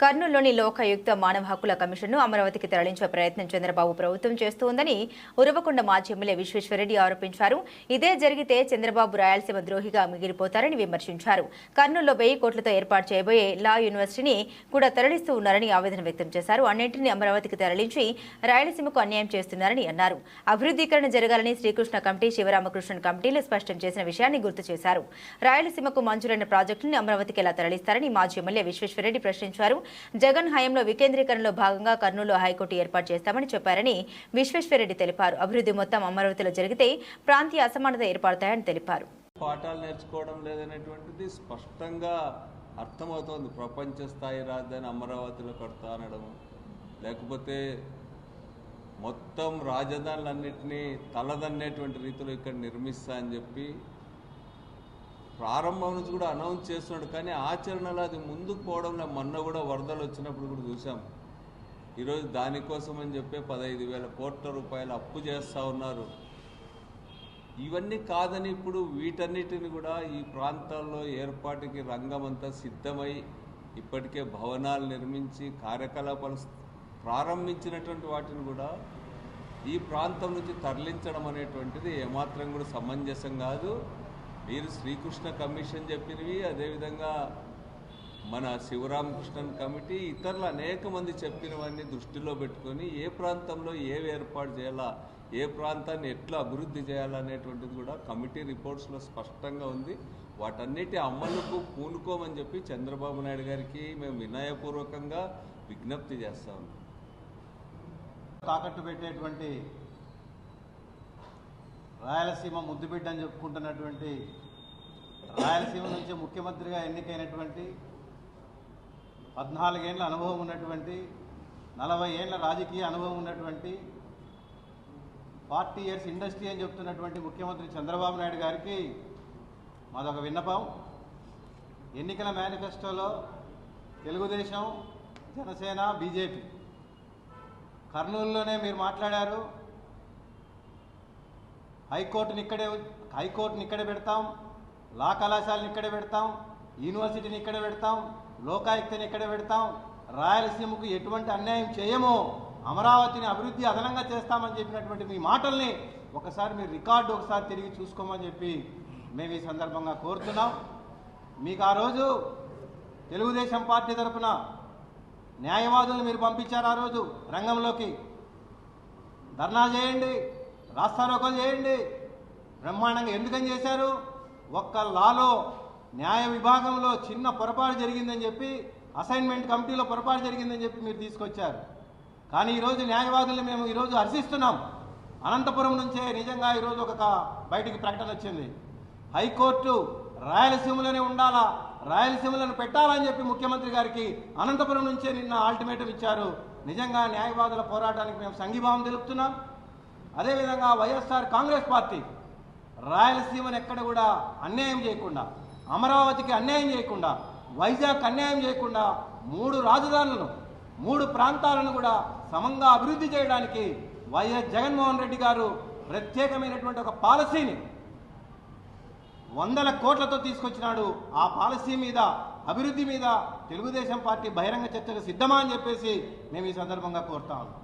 కర్నూలులోని లోకాయుక్త మానవ హక్కుల కమిషన్ను అమరావతికి తరలించే ప్రయత్నం చంద్రబాబు ప్రభుత్వం చేస్తోందని ఉరవకొండ మాజీ ఎమ్మెల్యే విశ్వేశ్వరరెడ్డి ఆరోపించారు. ఇదే జరిగితే చంద్రబాబు రాయలసీమ ద్రోహిగా మిగిలిపోతారని విమర్శించారు. కర్నూలులో వెయ్యి కోట్లతో ఏర్పాటు చేయబోయే లా యూనివర్సిటీని కూడా తరలిస్తూ ఉన్నారని ఆవేదన వ్యక్తం చేశారు. అన్నింటినీ అమరావతికి తరలించి రాయలసీమకు అన్యాయం చేస్తున్నారని అన్నారు. అభివృద్ధీకరణ జరగాలని శ్రీకృష్ణ కమిటీ శివరామకృష్ణన్ కమిటీలు స్పష్టం చేసిన విషయాన్ని గుర్తు చేశారు. రాయలసీమకు మంజూరైన ప్రాజెక్టులను అమరావతికి ఎలా తరలిస్తారని మాజీ ఎమ్మెల్యే విశ్వేశ్వరరెడ్డి ప్రశ్నించారు. జగన్ హయాంలో వికేంద్రీకరణలో భాగంగా కర్నూలు హైకోర్టు ఏర్పాటు చేస్తామని చెప్పారని విశ్వేశ్వరరెడ్డి తెలిపారు. అభివృద్ధి మొత్తం అమరావతిలో జరిగితే ప్రాంతీయ అసమానత ఏర్పడతాయని తెలిపారు. పాఠాలు నేర్చుకోవడం లేదనేటువంటిది స్పష్టంగా అర్థమవుతోంది. ప్రపంచ స్థాయి రాజధాని అమరావతిలో కడతా అనడం లేకపోతే మొత్తం రాజధానులన్నింటినీ తలదన్నేటువంటి రీతిలో ఇక్కడ నిర్మిస్తా అని చెప్పి ప్రారంభం నుంచి కూడా అనౌన్స్ చేస్తున్నాడు. కానీ ఆచరణలో అది ముందుకు పోవడంలో మొన్న కూడా వరదలు వచ్చినప్పుడు కూడా చూసాం ఈరోజు దానికోసం అని చెప్పి పదహైదు వేల కోట్ల రూపాయలు అప్పు చేస్తూ ఉన్నారు. ఇవన్నీ కాదని ఇప్పుడు వీటన్నిటిని కూడా ఈ ప్రాంతాల్లో ఏర్పాటుకి రంగం అంతా సిద్ధమై ఇప్పటికే భవనాలు నిర్మించి కార్యకలాపాలు ప్రారంభించినటువంటి వాటిని కూడా ఈ ప్రాంతం నుంచి తరలించడం అనేటువంటిది ఏమాత్రం కూడా సమంజసం కాదు. మీరు శ్రీకృష్ణ కమిషన్ చెప్పినవి అదేవిధంగా మన శివరామకృష్ణన్ కమిటీ ఇతరులు అనేక మంది చెప్పినవన్నీ దృష్టిలో పెట్టుకొని ఏ ప్రాంతంలో ఏవి ఏర్పాటు చేయాలా ఏ ప్రాంతాన్ని ఎట్లా అభివృద్ధి చేయాలనేటువంటిది కూడా కమిటీ రిపోర్ట్స్లో స్పష్టంగా ఉంది. వాటన్నిటి అమలుకు పూనుకోమని చెప్పి చంద్రబాబు నాయుడు గారికి మేము వినయపూర్వకంగా విజ్ఞప్తి చేస్తా ఉన్నాం. తాకట్టు పెట్టేటువంటి రాయలసీమ ముద్దుబిడ్డ అని చెప్పుకుంటున్నటువంటి రాయలసీమ నుంచి ముఖ్యమంత్రిగా ఎన్నికైనటువంటి పద్నాలుగేళ్ళ అనుభవం ఉన్నటువంటి నలభై ఏళ్ళ రాజకీయ అనుభవం ఉన్నటువంటి ఫార్టీ ఇయర్స్ ఇండస్ట్రీ అని చెప్తున్నటువంటి ముఖ్యమంత్రి చంద్రబాబు నాయుడు గారికి మాదొక విన్నపం. ఎన్నికల మేనిఫెస్టోలో తెలుగుదేశం జనసేన బీజేపీ. కర్నూలులోనే మీరు మాట్లాడారు. హైకోర్టుని ఇక్కడే హైకోర్టుని ఇక్కడే పెడతాం లా కళాశాలని ఇక్కడే పెడతాం యూనివర్సిటీని ఇక్కడే పెడతాం లోకాయుక్తని ఇక్కడే పెడతాం. రాయలసీమకు ఎటువంటి అన్యాయం చేయమో అమరావతిని అభివృద్ధి అదనంగా చేస్తామని చెప్పినటువంటి మీ మాటల్ని ఒకసారి మీరు రికార్డు ఒకసారి తిరిగి చూసుకోమని చెప్పి మేము ఈ సందర్భంగా కోరుతున్నాం. మీకు ఆ రోజు తెలుగుదేశం పార్టీ తరఫున న్యాయవాదులు మీరు పంపించారు ఆ రోజు రంగంలోకి. ధర్నా చేయండి. రాస్తారోకలు చేయండి. బ్రహ్మాండంగా ఎందుకని చేశారు? ఒక్క లాలో న్యాయ విభాగంలో చిన్న పొరపాటు జరిగిందని చెప్పి అసైన్మెంట్ కమిటీలో పొరపాటు జరిగిందని చెప్పి మీరు తీసుకొచ్చారు. కానీ ఈరోజు న్యాయవాదులు మేము ఈరోజు హర్షిస్తున్నాం. అనంతపురం నుంచే నిజంగా ఈరోజు ఒక బయటికి ప్రకటన వచ్చింది. హైకోర్టు రాయలసీమలోనే ఉండాలా? రాయలసీమలను పెట్టాలని చెప్పి ముఖ్యమంత్రి గారికి అనంతపురం నుంచే నిన్న ఆల్టిమేటం ఇచ్చారు. నిజంగా న్యాయవాదుల పోరాటానికి మేము సంఘీభావం తెలుపుతున్నాం. అదేవిధంగా వైఎస్ఆర్ కాంగ్రెస్ పార్టీ రాయలసీమను ఎక్కడ కూడా అన్యాయం చేయకుండా అమరావతికి అన్యాయం చేయకుండా వైజాగ్ అన్యాయం చేయకుండా మూడు రాజధానులను మూడు ప్రాంతాలను కూడా సమంగా అభివృద్ధి చేయడానికి వైఎస్ జగన్మోహన్ రెడ్డి గారు ప్రత్యేకమైనటువంటి ఒక పాలసీని వందల కోట్లతో తీసుకొచ్చినాడు. ఆ పాలసీ మీద అభివృద్ధి మీద తెలుగుదేశం పార్టీ బహిరంగ చర్చకు సిద్ధమా అని చెప్పేసి మేము ఈ సందర్భంగా కోరుతా ఉన్నాం.